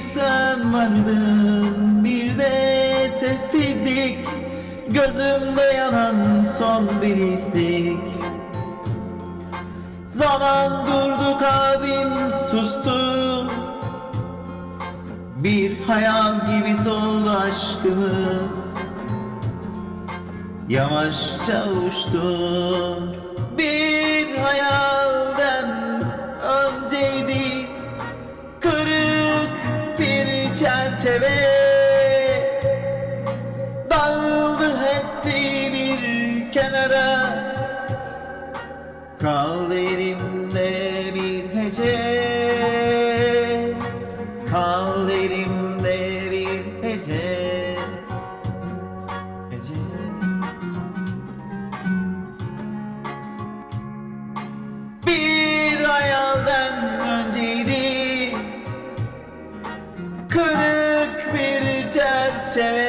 sen vardın bir de sessizlik. Gözümde yanan son bir istek Zaman durdu kalbim sustu. Bir hayal gibi soldu aşkımız. Yavaşça uçtu Kaldı elimde bir hece Hece Bir hayalden önceydi. Kırık bir çerçeve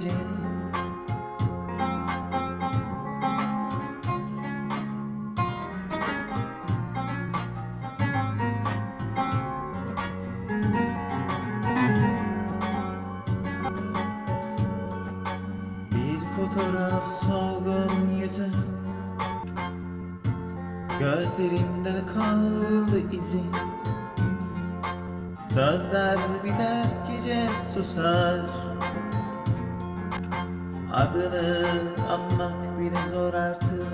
hece Bir fotoğraf solgun yüzün Gözlerimde de kaldı izin Sözler biter gece susar Adını anmak bile zor artık.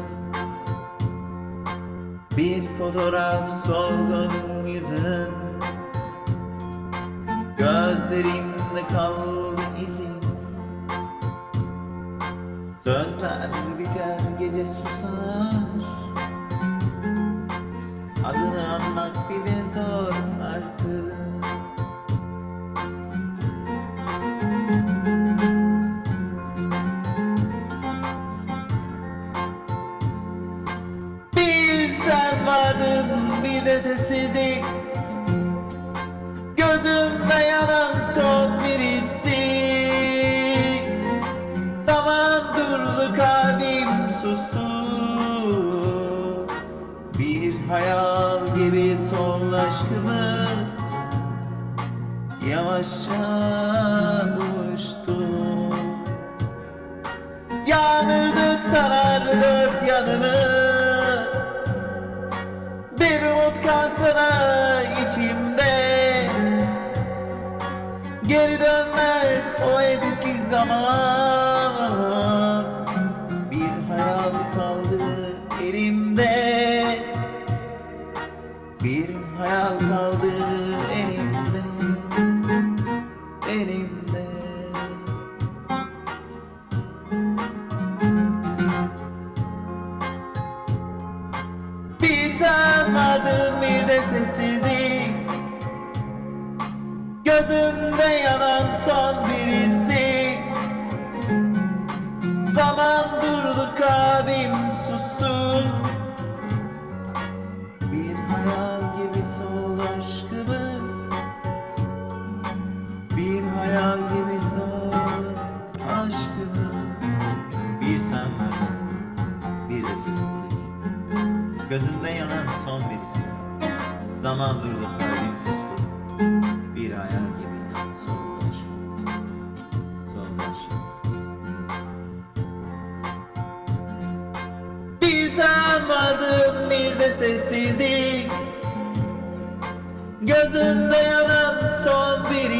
Bir fotoğraf solgun yüzün Gözlerimde kaldı izin Sözler biter gece susar. Adını anmak bile zor artık aşkımız Yavaşça buluştu Yalnızlık sarar dört yanımı? Bir umut kalsana içimde. Geri dönmez o eski zaman hayal kaldı elimde Elimde. Bir sen vardın bir de sessizlik. Gözümde yanan son bir Bir hayal gibi soldu aşkımız Bir sen vardın bir de sessizlik. Gözümde yanan son bir istek Zaman durdu kalbim sustu. Bir hayal gibi soldu aşkımız Soldu aşkımız Bir sen vardın bir de sessizlik. Gözümde yanan son bir